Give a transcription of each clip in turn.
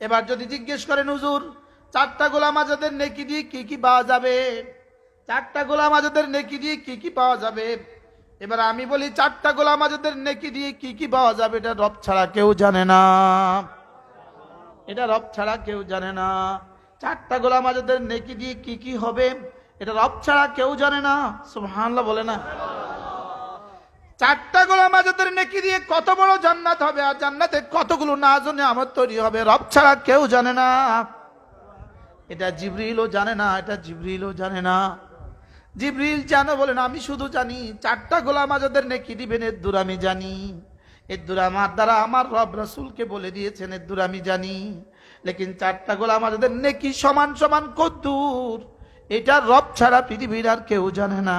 এবার যদি জিজ্ঞেস করেন, হুজুর, চারটা গোলাম আজাদের নেকি দিয়ে কি কি পাওয়া যাবে? চারটা গোলাম আজাদের নেকি দিয়ে কি কি পাওয়া যাবে? এবার আমি বলি, চারটা গোলাম আজাদের নেকি দিয়ে কি কি পাওয়া যাবে? এটা রব ছাড়া কেউ জানে না। এটা রব ছাড়া কেউ জানে না। চারটা গোলাম আজাদের নেকি দিয়ে কি কি হবে? এটা রব ছাড়া কেউ জানে না। সুবহানাল্লাহ বলে না। চারটা গোলাম আজাদের নেকি দিয়ে কত বড় জান্নাত হবে? আর জান্নাতে কতগুলো না জন্য আমার তৈরি হবে? রব ছাড়া কেউ জানে না। এটা জিবরিলও জানে না, এটা জিবরিলও জানে না। জিবরিল জানো বলেন আমি শুধু জানি, চারটা গোলাম আজাদের নেকি দিবেন এর আমি জানি। এর আমার দ্বারা আমার রব রসুলকে বলে দিয়েছেন এর দূর আমি জানি। লেকিন চারটা গোলাম আজাদের নেকি সমান সমান কদ্দূর, এটা রব ছাড়া পৃথিবীর আর কেউ জানে না।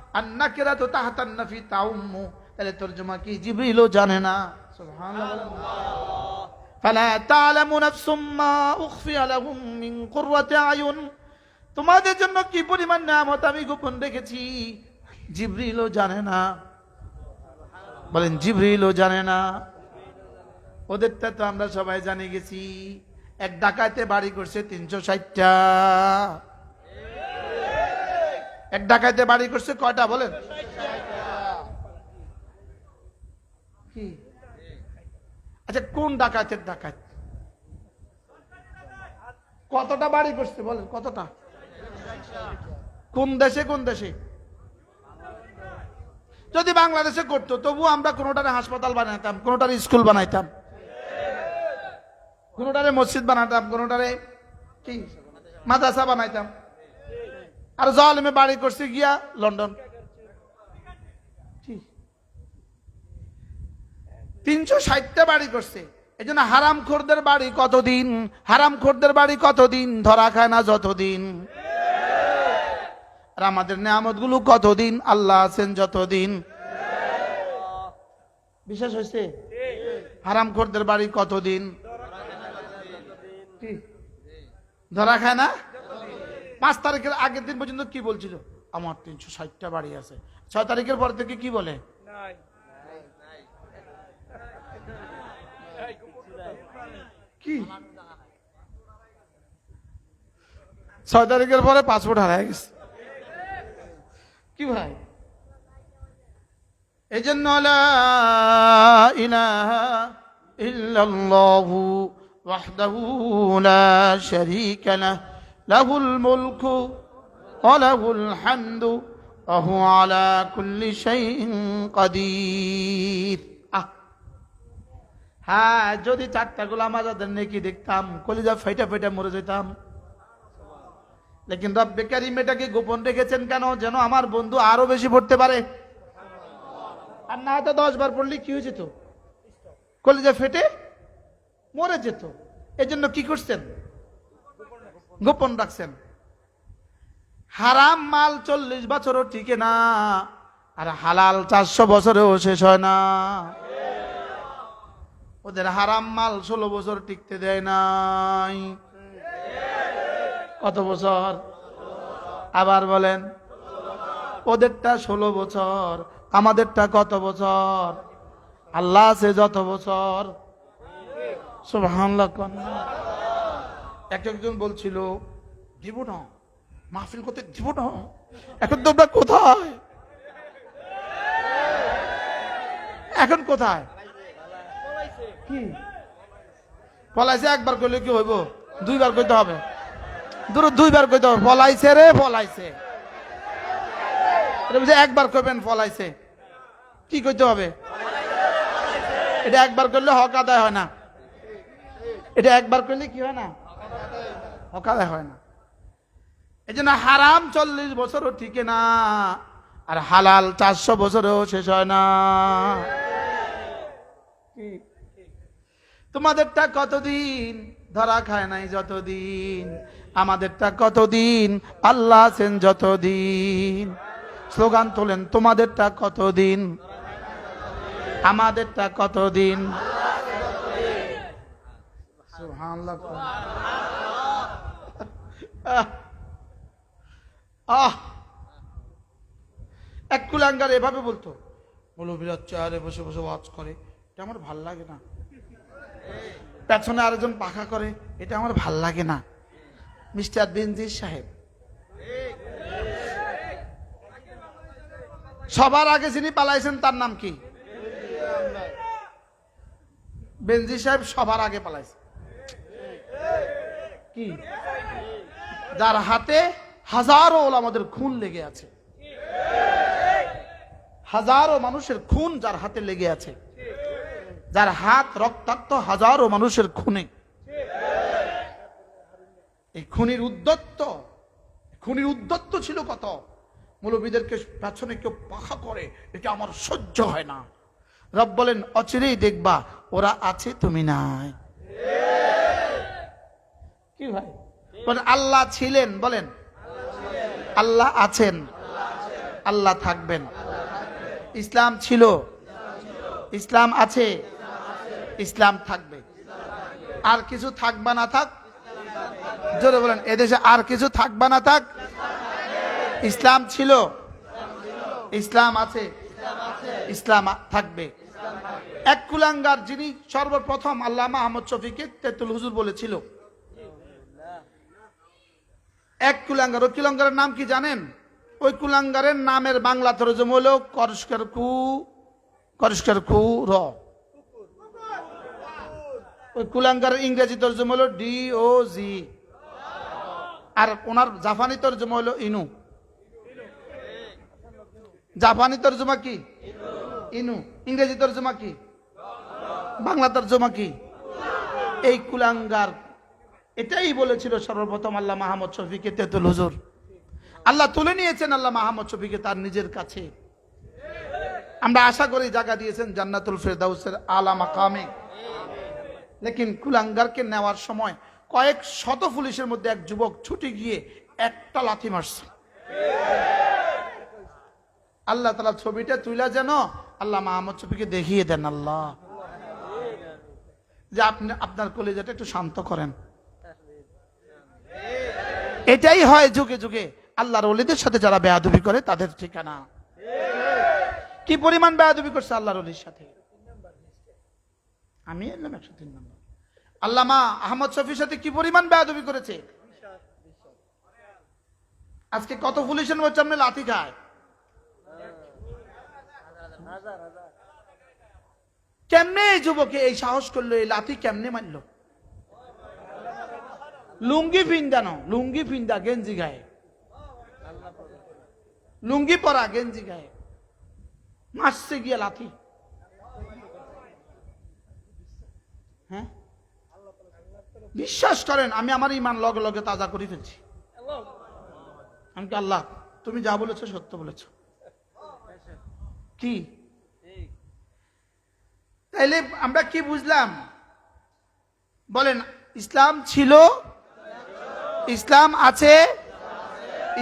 আর নাকিরা তো তাউম্মু। তাহলে কি? জিবরিলও জানে না। আয়ুন। তোমাদের জন্য কি পরিমাণ নিয়ামত আমি গোপন রেখেছি? জিবরিলও জানে না। বলেন, জিবরিলও জানে না। ওদেরটা তো আমরা সবাই জানে গেছি। এক ডাকাতে বাড়ি করছে তিনশো ষাটটা। এক ডাকাইতে বাড়ি করছে, কয়টা বলেন? কি? আচ্ছা কোন ডাকাতের ডাকাত কতটা বাড়ি করছে, বলেন, কতটা? কোন দেশে কোন দেশে? যদি বাংলাদেশে করতো তবু আমরা কোনোটারে হাসপাতাল বানাইতাম, কোনোটারে স্কুল বানাইতাম, কোনোটারে মসজিদ বানাতাম কোনোটারে কি? মাদ্রাসা বানাইতাম। আর জলমে বাড়ি করছে গিয়া লন্ডন? তিনশো ষাটটা বাড়ি করছে। এই জন্য হারাম খোরদের বাড়ি কতদিন? হারাম খোরদের বাড়ি কতদিন? ধরা খায় না যতদিন। আর আমাদের নিয়ামতগুলো কতদিন? আল্লাহ আছেন যতদিন। বিশেষ হয়েছে? হারাম খোরদের বাড়ি কতদিন? ধরা খায় না? পাঁচ তারিখের আগের দিন পর্যন্ত কি বলছিল? আমার তিনশো ষাটটা বাড়ি আছে। ছয় তারিখের পর থেকে কি বলে? কি? ছয় তারিখের পরে পাসপোর্ট হারায় গেছে। কি ভাই? এই জন্য ইল্লাল্লাহু ওয়াহদাহু লা শারীকা লাহ। লাহুল মুলকু ওয়া লাহুল হামদু ওয়া আলা কুল্লি শাইইন কাদির। আহ। হ্যাঁ যদি চারটা গোলাম আজাদের নেকি দেখতাম, কলিজা ফাইটা ফাইটা মরে যেতাম। লেকিন রব্বে কারিম এটাকে গোপন রেখেছেন কেন? যেন আমার বন্ধু আরও বেশি পড়তে পারে। আর না হয়তো দশ বার পড়লে কি হয়ে যেত? কলিজা ফেটে মরে যেত। এই জন্য কি করছেন? গোপন রাখছেন। হারাম মাল চল্লিশ বছরও টিকে না, আর হালাল চারশো বছরেও শেষ হয় না। ওদের হারাম মাল ষোলো বছর টিকতে দেয় নাই। কত বছর? আবার বলেন, ওদেরটা ষোলো বছর, আমাদেরটা কত বছর? আল্লাহ আছে যত বছর। সুবহানাল্লাহ কন না। এক একজন বলছিল, দিব না, মাহফিল করতে দিব না, এখন তোমরা কোথায়? এখন কোথায়? কি? পলাইছে, একবার করলে কি হইব? দুইবার কইতে হবে। দূর দুইবার কইতে হবে। পলাইছে রে, পলাইছে। একবার কইবেন, পলাইছে। কি কইতে হবে? এটা একবার করলে হক আদায় হয় না। এটা একবার করলে কি হয় না? আদায় হয় না। এই জন্য হারাম চল্লিশ বছরও টিকে না আর হালাল চারশো বছরেও শেষ হয় না। তোমাদেরটা কতদিন ধরা খায় নাই যতদিন? আমাদেরটা কতদিন আল্লাহ আছেন যতদিন? স্লোগান তোলেন তোমাদেরটা কতদিন? আমাদেরটা কতদিন? সুবহানাল্লাহ। আহ। এক কুলাঙ্গার এভাবে বলতো মৌলবীরা চেয়ারে বসে বসে ওয়াজ করে, এটা আমার ভালো লাগে না। পেছনে আরেকজন পাখা করে, এটা আমার ভালো লাগে না। মিস্টার বেনজির সাহেব। সবার আগে যিনি পালাইছেন, তার নাম কি? বেনজির সাহেব সবার আগে পালাইছে। কি? যার হাতে হাজারো আমাদের খুন লেগে আছে। হাজারো মানুষের খুন যার হাতে লেগে আছে। যার হাত রক্তাক্ত হাজারো মানুষের খুনে। এই খুনির উদ্যত্ত খুনির উদ্যত্ত ছিল কত? মৌলবীদেরকে পেছনে কেউ পাখা করে, এটা আমার সহ্য হয় না। রব বলেন, অচিরেই দেখবা, ওরা আছে, তুমি নাই। কি ভাই? আল্লাহ ছিলেন, বলেন। আল্লাহ আছেন। আল্লাহ থাকবেন। ইসলাম ছিল। ইসলাম আছে। ইসলাম থাকবে। আর কিছু থাকবা না থাক। জোরে বলেন, এদেশে আর কিছু থাকবা না থাক। ইসলাম ছিল। ইসলাম আছে। ইসলাম থাকবে। এক কুলাঙ্গার যিনি সর্বপ্রথম আল্লামা আহমদ শফিকে তেতুল হুজুর বলেছিল। এক কুলাঙ্গার ওই কুলাঙ্গারের নাম কি জানেন? ওই কুলাঙ্গারের নামের বাংলা তরজম হলো করস্কার কু করস্কার কু র। ওই কুলাঙ্গার ইংরেজি তর্জম হলো ডি ও জি। আর ওনার জাপানি তর্জমা হলো ইনু। জাপানি তর্জমা কি? ইনু। ইংরেজি তর্জমা কি? বাংলা তর্জমা কি? এই কুলাঙ্গার এটাই বলেছিল সর্বপ্রথম আল্লাহ মাহমদ শফিকে তেতুল হুজুর। আল্লাহ তুলে নিয়েছেন আল্লাহ মাহমদ শফিকে তার নিজের কাছে। আমরা আশা করি জায়গা দিয়েছেন জান্নাতুল ফেরদাউসের আলা মাকামে। লেকিন কুলাঙ্গারকে নেওয়ার সময় কয়েক শত পুলিশের মধ্যে এক যুবক ছুটে গিয়ে একটা লাথি মারছে। আল্লাহ তালা ছবিটা তুইলা যেন আল্লাহ মাহমদ ছবিকে দেখিয়ে দেন আল্লাহ। যে আপনি আপনার কলেজাটা একটু শান্ত করেন। এটাই হয় যুগে যুগে আল্লাহর অলিদের সাথে যারা বেয়াদবি করে, তাদের ঠিকানা। কি পরিমাণ বেয়াদবি করছে আল্লাহর অলির সাথে? আমি এলাম একশো তিন নম্বর। আল্লামা আহমদ শফির সাথে কি পরিমাণ বেয়াদবি করেছে? আজকে কত পুলিশের আপনি লাথি খায়? কেমনে এই যুবকে এই সাহস করল, এই লাথি কেমনে মারলো? লুঙ্গি পিন্দানো লুঙ্গি পিন্দা গেঞ্জি গায়ে। লুঙ্গি পরা গেঞ্জি গায়ে। মারছে গিয়ে লাথি হ্যাঁ? বিশ্বাস করেন, আমি আমার ইমান লগে লগে তাজা করে ফেলছি। আমি আল্লাহ, তুমি যা বলেছ সত্য বলেছ। কি? তাইলে আমরা কি বুঝলাম? বলেন, ইসলাম ছিল ইসলাম আছে?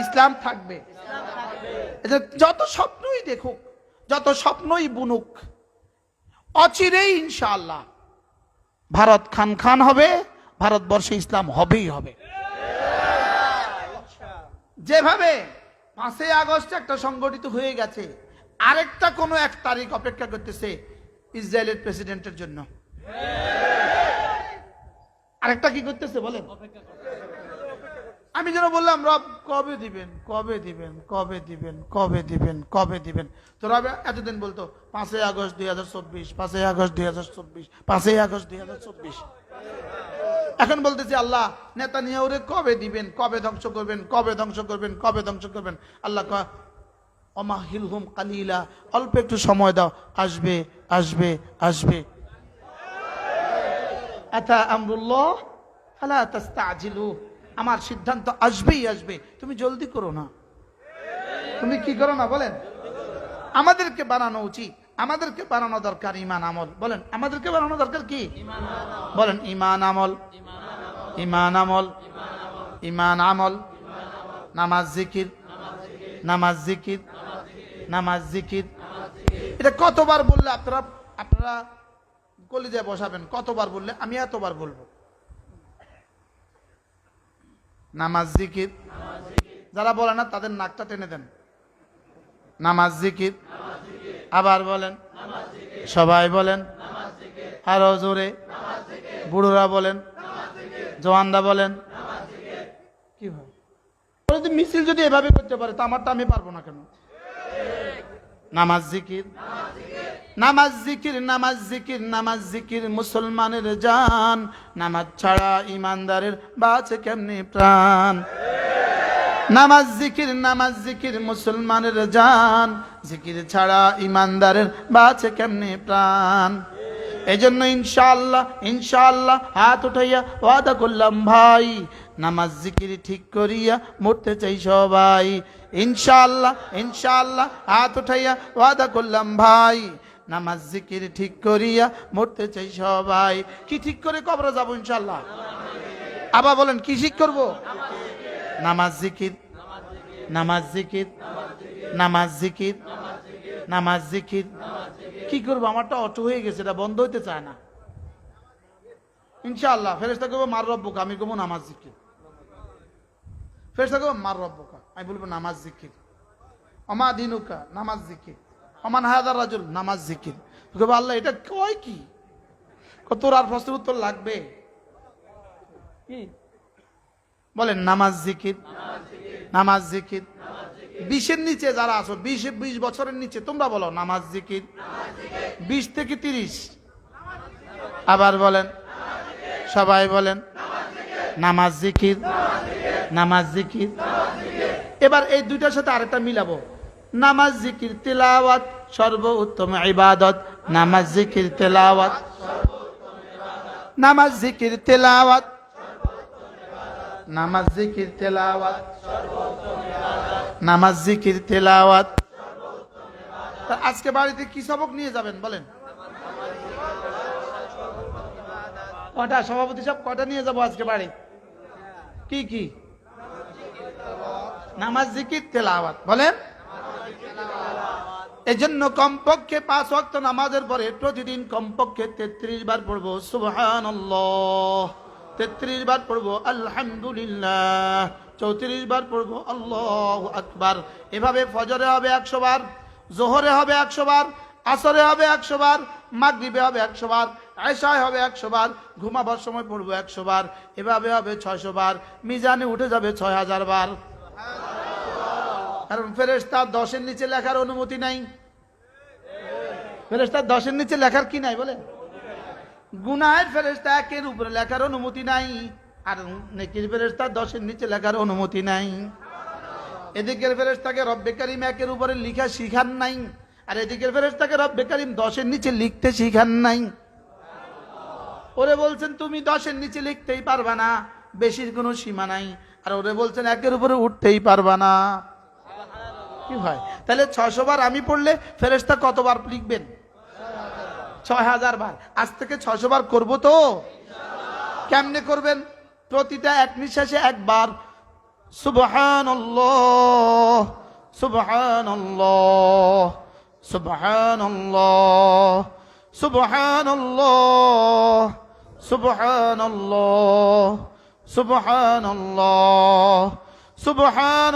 ইসলাম থাকবে। যত স্বপ্নই দেখুক, যত স্বপ্নই বুনুক, অচিরেই ইনশাআল্লাহ ভারত খান খান হবে, ভারতবর্ষে ইসলাম হবেই হবে। যেভাবে পাঁচই আগস্ট একটা সংগঠিত হয়ে গেছে, আরেকটা কোনো এক তারিখ অপেক্ষা করতেছে ইসরায়েলের প্রেসিডেন্টের জন্য। আরেকটা কি করতেছে বলেন? আমি যেন বললাম, রব, কবে দিবেন? কবে দিবেন? কবে দিবেন? কবে দিবেন? কবে দিবেন? তো রব এতদিন বলতো, পাঁচই আগস্ট দুই হাজার চব্বিশ, পাঁচই আগস্ট দুই হাজার চব্বিশ, পাঁচই আগস্ট দুই হাজার চব্বিশ। এখন বলতেছি, আল্লাহ নেতা নিয়ে কবে দিবেন? কবে ধ্বংস করবেন? কবে ধ্বংস করবেন? কবে ধ্বংস করবেন? আল্লাহ অমা হিলহুম কালিলা, অল্প একটু সময় দাও, আসবে আসবে আসবে। আতা আমরুল্লাহ ফালা আমার সিদ্ধান্ত আসবেই আসবে। তুমি জলদি করো না। তুমি কি করো না বলেন? আমাদেরকে বানানো উচিত। আমাদেরকে বানানো দরকার ইমান আমল। বলেন, আমাদেরকে বানানো দরকার কি? বলেন, ইমান আমল। ইমান আমল। ইমান আমল। নামাজ জিকির। নামাজ জিকির। নামাজ জিকির। এটা কতবার বললে আপনারা আপনারা কলিজায় বসাবেন, কতবার বললে? আমি এতবার বলব। নামাজ, জিকির। যারা বলে না, তাদের নাকটা টেনে দেন। নামাজ, জিকির। আবার বলেন, সবাই বলেন, আরও জোরে। বুড়োরা বলেন জওয়ানরা বলেন, কি হয়? যদি মিছিল যদি এভাবে করতে পারে, তো আমারটা আমি পারব না কেন? নামাজ, জিকির। নামাজ জিকির নামাজ জিকির নামাজ জিকির, মুসলমানের জান। নামাজ ছাড়া ইমানদারের বাঁচে কেমনি প্রাণ? নামাজ জিকির নামাজ জিকির, মুসলমানের জান। জিকির ছাড়া ইমানদারের বাঁচে কেমনি প্রাণ? এই জন্য ইনশাল্লাহ ইনশাল্লাহ হাত উঠাইয়া ওয়াদা করলাম, ভাই। নামাজ জিকির ঠিক করিয়া মরতে চাই সবাই। ইনশাল্লাহ ইনশাল্লাহ হাত উঠাইয়া ওয়াদা করলাম, ভাই। নামাজ জিকির ঠিক করিয়া মরতে চাই সবাই। কি ঠিক করে কবরে যাব ইনশাআল্লাহ? আবার বলেন, কি ঠিক করব? নামাজ জিকির নামাজ জিকির নামাজ জিকির নামাজ জিকির। কি করব? আমারটা অটো হয়ে গেছে, এটা বন্ধ হইতে চায় না। ইনশাআল্লাহ ফেরেস্তা করব মার রব্বকা, আমি করব নামাজ জিকির। ফেরেস্তা করব মার রব্বকা, আমি বলব নামাজ জিকির। অমা দিনুকা, নামাজ জিকির। অমান হায়দার রাজুল, নামাজ জিকির। করব আল্লাহ, এটা কয় কি? কত আর প্রশ্নের উত্তর লাগবে? কি? বলেন, নামাজ জিকির নামাজ জিকির। বিশের নিচে যারা আছো, বিশ বিশ বছরের নিচে, তোমরা বলো, নামাজ জিকির। বিশ থেকে তিরিশ। আবার বলেন, সবাই বলেন, নামাজ জিকির নামাজ জিকির। এবার এই দুইটার সাথে আরেকটা মিলাবো। নামাজ, জিকির, তেলাওয়াত, সর্বোত্তম ইবাদত। নামাজ, জিকির, তেলাওয়াত। নামাজ, জিকির, তেলাওয়াত। নামাজ, জিকির, তেলাওয়াত। নামাজ, জিকির, তেলাওয়াত। আজকে বাড়িতে কি সবক নিয়ে যাবেন, বলেন? কটা? সভাপতি সব কটা নিয়ে যাব আজকে বাড়ি? কি কি? নামাজ, জিকির, তেলাওয়াত। বলেন? এজন্য কমপক্ষে পাঁচ ওয়াক্ত নামাজের পরে প্রতিদিন কমপক্ষে তেত্রিশ বার পড়ব, সুবহানাল্লাহ। তেত্রিশ বার পড়ব, আলহামদুলিল্লাহ। চৌত্রিশ বার পড়ব, আল্লাহ আকবার। এভাবে ফজরে হবে একশো বার, জোহরে হবে একশো বার, আসরে হবে একশো বার, মাগরিবে হবে একশো বার আয়সায় হবে একশো বার, ঘুমাবার সময় পড়ব একশো বার। এভাবে হবে ছয়শো বার, মিজানে উঠে যাবে ছয় হাজার বার। কারণ ফেরেস্তার দশের নিচে লেখার অনুমতি নাই। ফেরেস্তার দশের নিচে লেখার কি নাই বলে গুনাহের ফেরেস্তা একের উপরে লেখার অনুমতি নাই, আর নেকির ফেরেস্তা দশের নিচে লেখার অনুমতি নাই। এদিকের ফেরেস্তাকে রব্বে কারিম একের উপরে লিখা শিখান নাই, আর এদিকের ফেরেস্তাকে রব্বে কারিম দশের নিচে লিখতে শিখান নাই। ওরে বলছেন, তুমি দশের নিচে লিখতেই পারবা না, বেশির কোনো সীমা নাই। আর ওরে বলছেন, একের উপরে উঠতেই পারবা না। কি হয়? তাহলে ছশো বার আমি পড়লে ফেরেস্তা কতবার লিখবেন? ছয় হাজার বার। আজ থেকে ছশো বার করব তো? কেমনে করবেন? প্রতিটা এক নিঃশ্বাসে একবার। সুবহান সুবহান সুবহান সুবহান সুবহান সুবহান সুবহান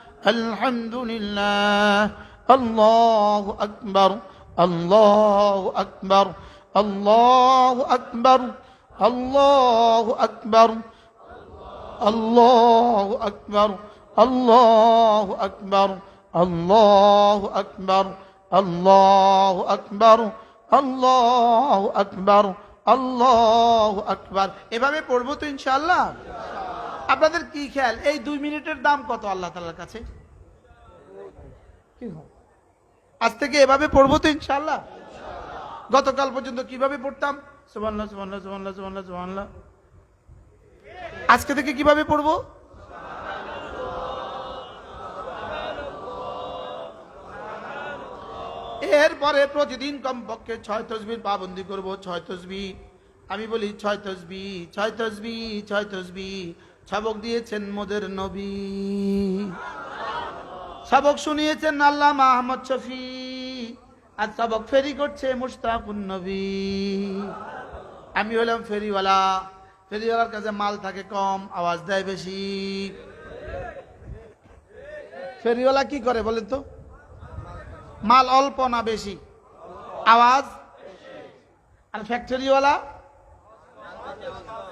الحمد لله الله أكبر الله أكبر الله أكبر الله أكبر الله أكبر الله أكبر الله أكبر আল্লাহ আকবর আল্লাহ আকবর আল্লাহ আকবর এভাবে পড়বো তো ইনশাআল্লাহ আপনাদের কি খেয়াল? এই দুই মিনিটের দাম কত আল্লাহ তালার কাছে? আজ থেকে এভাবে পড়ব তো ইনশাল্লাহ গতকাল পর্যন্ত কীভাবে পড়তাম? সুবহানাল্লাহ সুবহানাল্লাহ সুবহানাল্লাহ সুবহানাল্লাহ সুবহানাল্লাহ। আজকে থেকে কীভাবে পড়ব? এরপরে প্রতিদিন কমপক্ষে ছয় তসবির পাবন্দি করব ছয় তসবি আমি বলি ছয় তসবি ছয় তসবি ছয় তসবি সবক দিয়েছেন মোদের নবী। সবক শুনিয়েছেন আল্লাহ আহমদ শফি। আর সবক ফেরি করছে মুশতাকুন নবী। আমি হলাম ফেরিওয়ালা। ফেরিওয়ালার কাছে মাল থাকে কম, আওয়াজ দেয় বেশি। ফেরিওয়ালা কি করে বলেন তো? মাল অল্প না বেশি? আওয়াজ? আর ফ্যাক্টরিওয়ালা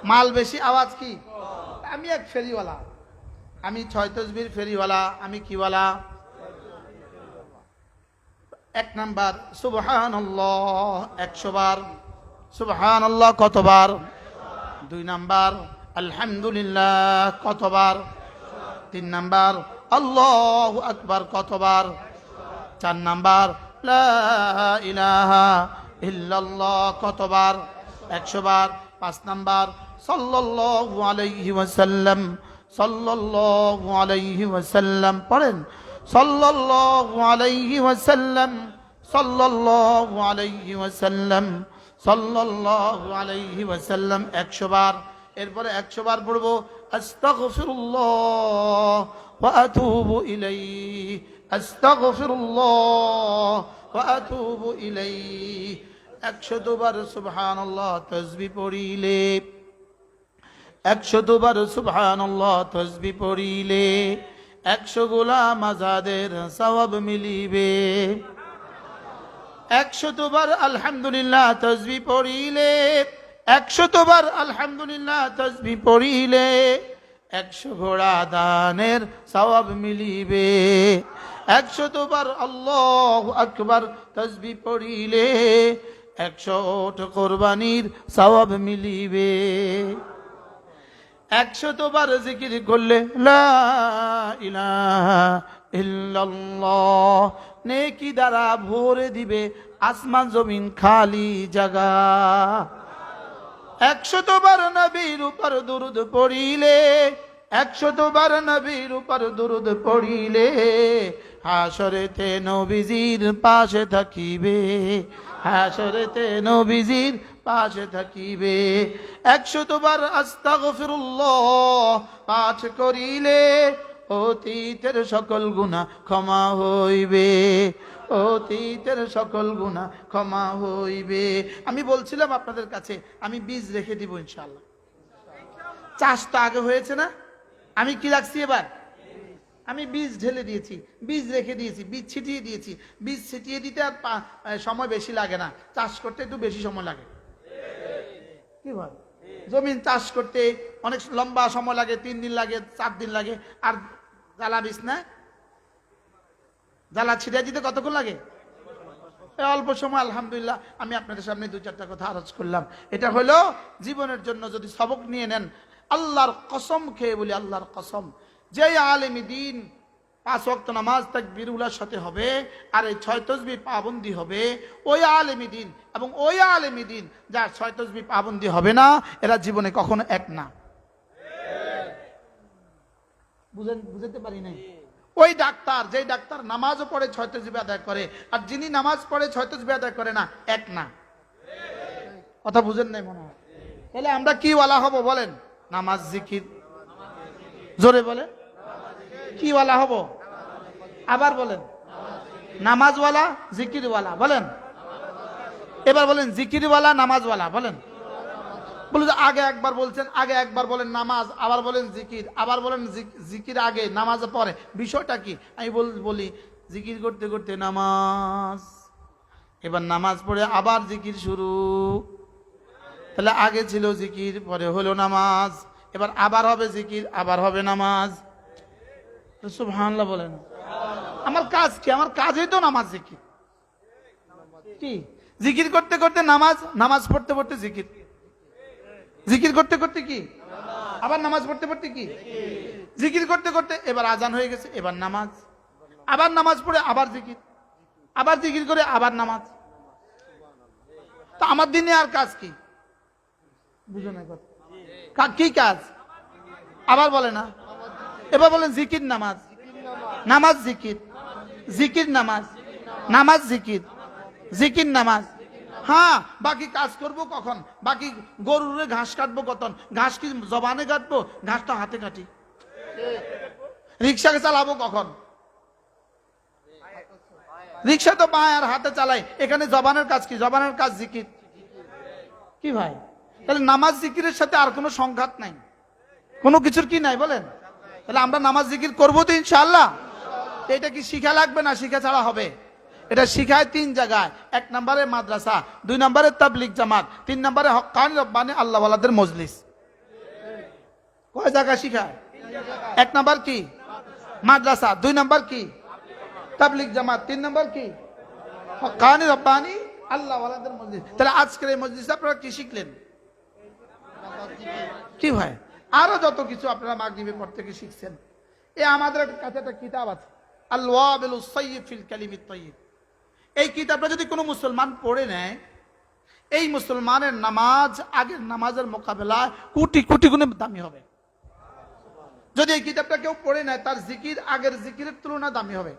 মাল বেশি, আওয়াজ কি? আমি এক ফেরিওয়ালা। আমি ছয় তসবির ফেরিওয়ালা, আমি কিওয়ালা। এক নাম্বার সুবহান একশো বার। সুবহান কতবার দুই নাম্বার, আলহামদুলিল্লাহ কতবার তিন নাম্বার, আল্লাহ আকবার কতবার চার নাম্বার ইলাহা ইল্লাল্লাহ কতবার একশো বার। পাঁচ নাম্বার সাল্লাল্লাহু আলাইহি ওয়াসাল্লাম, সাল্লাল্লাহু আলাইহি ওয়াসাল্লাম পড়েন। সাল্লাল্লাহু আলাইহি ওয়াসাল্লাম, সাল্লাল্লাহু আলাইহি ওয়াসাল্লাম, সাল্লাল্লাহু আলাইহি ওয়াসাল্লাম একশো বার। এরপরে একশো বার পড়ব, আস্তাগফিরুল্লাহ ওয়া আতুবু ইলাইহি, আস্তাগফিরুল্লাহ ওয়া আতুবু ইলাইহি। একশো দুবার সুবহানাল্লাহ তাসবিহ পড়িলে। একশো দুবার সুবহানাল্লাহ তাসবিহ পড়িলে, একশো গোলাম আজাদের সওয়াব মিলিবে। একশো দুবার আলহামদুলিল্লাহ তসবি পড়িলে একশো দুবার আলহামদুলিল্লাহ তসবি পড়িলে, একশো ঘোড়া দানের সওয়াব মিলিবে। একশো দুবার আল্লাহ আকবার তসবি পড়িলে, একশো কোরবানির সওয়াব মিলিবে। একশো তোবার জিকির করলে নেকি দ্বারা ভরে দিবে আসমান জমিন খালি জাগা একশো তোবার নবীর উপর দুরুদ পড়িলে একশো তোবার নবীর উপর দুরুদ পড়িলে, হাসরেতে নবীজির পাশে থাকিবে, হাসরেতে নবীজির পাশে থাকিবে। একশো তোবার আস্তাগফিরুল্লাহ পাঠ করিলে অতীতের সকল গুণা ক্ষমা হইবে। অতীতের সকল গুণা ক্ষমা হইবে। আমি বলছিলাম আপনাদের কাছে, আমি বীজ রেখে দিব ইনশাল্লাহ চাষ তো আগে হয়েছে না? আমি কি রাখছি এবার? আমি বীজ ঢেলে দিয়েছি, বীজ রেখে দিয়েছি, বীজ ছিটিয়ে দিয়েছি। বীজ ছিটিয়ে দিতে আর সময় বেশি লাগে না। চাষ করতে একটু বেশি সময় লাগে। কি বল? জমিন চাষ করতে অনেক লম্বা সময় লাগে, তিন দিন লাগে, চার দিন লাগে, আর জ্বালা বিষ না? জ্বালা ছিটিয়ে দিতে কতক্ষণ লাগে? অল্প সময়, আলহামদুলিল্লাহ। আমি আপনাদের সামনে দু চারটা কথা আরজ করলাম। এটা হলো জীবনের জন্য যদি সবক নিয়ে নেন, আল্লাহর কসম খেয়ে বলি, আল্লাহর কসম। যে আলেমী দিন পাঁচ ওয়াক্ত নামাজ তাক বিরুলার সাথে হবে, আর এই ছয় তসবি পাবন্দি হবে ওই আলেমী দিন। এবং ওই আলেমী দিন যার ছয় তসবি পাবন্দি হবে না, এরা জীবনে কখনো এক না। বুঝেন বুঝতে পারি নাই? ওই ডাক্তার, যেই ডাক্তার নামাজও পড়ে ছয় তসবি আদায় করে, আর যিনি নামাজ পড়ে ছয় তসবি আদায় করে না, এক না। কথা বুঝেন নাই মনে হয়? তাহলে আমরা কি ওয়ালা হব বলেন? নামাজ, জিকির। জোরে বলেন। কি ওয়ালা হব? আবার বলেন। নামাজওয়ালা, জিকিরওয়ালা, বলেন। এবার বলেন, জিকিরওয়ালা, নামাজওয়ালা, বলেন। বলে যে আগে একবার বলছেন, আগে একবার বলেন নামাজ, আবার বলেন জিকির, আবার বলেন জিক- জিকির আগে, নামাজ পরে। বিষয়টা কি? আমি বলি, জিকির করতে করতে নামাজ, এবার নামাজ পড়ে আবার জিকির শুরু। তাহলে আগে ছিল জিকির, পরে হলো নামাজ, এবার আবার হবে জিকির, আবার হবে নামাজ। সুবহানাল্লাহ বলেন। আমার কাজ কি? আমার কাজই তো নামাজ জিকির। কি? জিকির করতে করতে নামাজ নামাজ পড়তে পড়তে জিকির। জিকির করতে করতে কি? আবার নামাজ পড়তে পড়তে কি? জিকির করতে করতে এবার আজান হয়ে গেছে, এবার নামাজ। আবার নামাজ পড়ে আবার জিকির। আবার জিকির করে আবার নামাজ। তা আমার দিনে আর কাজ কি? বুঝো না। কি কাজ? আবার বলে না। এবার বলেন জিকির নামাজ। নামাজ জিকির। জিকির নামাজ। নামাজ জিকির। জিকির নামাজ। হ্যাঁ বাকি কাজ করব কখন? বাকি গরুরে ঘাস কাটবো কখন ঘাস কি জবানে কাটবো? ঘাসটা হাতে কাটি। রিক্সাকে চালাবো কখন? রিক্সা তো পায় আর হাতে চালাই এখানে জবানের কাজ কি? জবানের কাজ জিকির। কি ভাই? তাহলে নামাজ জিকিরের সাথে আর কোনো সংঘাত নাই। কোনো কিছুর কি নাই বলেন? তাহলে আমরা নামাজ জিকির করব তো ইনশাআল্লাহ। এটা কি শিখা লাগবে না শিখা ছাড়া হবে? এটা শিখায় তিন জায়গায়। এক নম্বরে মাদ্রাসা, দুই নম্বরে তাবলিক জামাত, তিন নম্বরে হকানি রব্বানি আল্লাহওয়ালাদের মজলিস। কয় জায়গায় শিখায়? এক নম্বর কি? মাদ্রাসা, দুই নম্বর কি? তাবলিক জামাত, তিন নম্বর কি? হকানি রব্বানি আল্লাহওয়ালাদের মজলিস। তাহলে আজকের এই মজলিসে আপনারা কি শিখলেন? কি ভাই? আরও যত কিছু আপনারা মাগরিবের পর থেকে শিখছেন। এ আমাদের কাছে একটা কিতাব আছে। আল্লাহ এই কিতাবটা যদি কোনো মুসলমান পড়ে নেয়, এই মুসলমানের নামাজ আগের নামাজের মোকাবেলায় কোটি কোটি গুণে দামি হবে। যদি এই কিতাবটা কেউ পড়ে নেয়, তার জিকির আগের জিকিরের তুলনায় দামি হবে।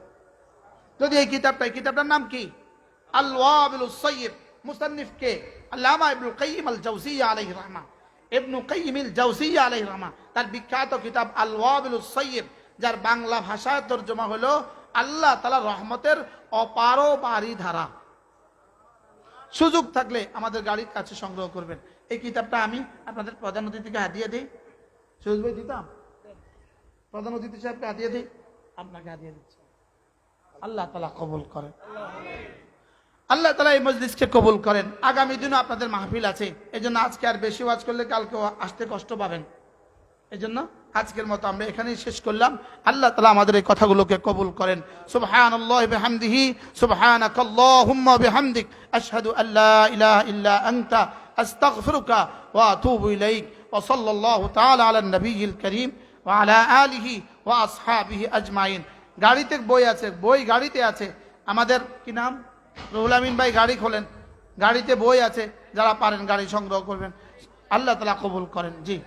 যদি এই কিতাবটা, এই কিতাবটার নাম কি? আল্লাহ সৈয়দ, মুসান্নিফ কে? আল্লামা ইবনুল কাইয়িম আল জাওজিয়া আলাইহির রহমা। ইবনু কাইয়িম আল জাওজিয়া আলাইহির রহমা, তার বিখ্যাত কিতাব আল ওয়াবিল সৈয়দ, যার বাংলা ভাষায় তর্জমা হলো আল্লাহ তালা রহমতের অপারবারী ধারা। সুযোগ থাকলে আমাদের গাড়ির কাছে সংগ্রহ করবেন। এই কিতাবটা আমি আপনাদের প্রধান অতিথিকে হাতিয়ে দিই। সুযোগ ভাই দিতাম? প্রধান অতিথি সাহেবকে হাতিয়ে দিই? আপনাকে হাতিয়ে দিচ্ছি। আল্লাহ তালা কবুল করেন। আল্লাহ তালা এই মজলিসকে কবুল করেন। আগামী দিনও আপনাদের মাহফিল আছে। এই জন্য আজকে আর বেশি ওয়াজ করলে কালকে আসতে কষ্ট পাবেন। এই জন্য আজকের মতো আমরা এখানেই শেষ করলাম। আল্লাহ তালা আমাদের এই কথাগুলোকে কবুল করেন। সুবহান ওয়া আলা কারীম আলিহি ওয়া গাড়িতে বই আছে, বই গাড়িতে আছে। আমাদের কি নাম? রুহুল আমিন ভাই গাড়ি খোলেন। গাড়িতে বই আছে, যারা পারেন গাড়ি সংগ্রহ করবেন। আল্লাহ তালা কবুল করেন। জি।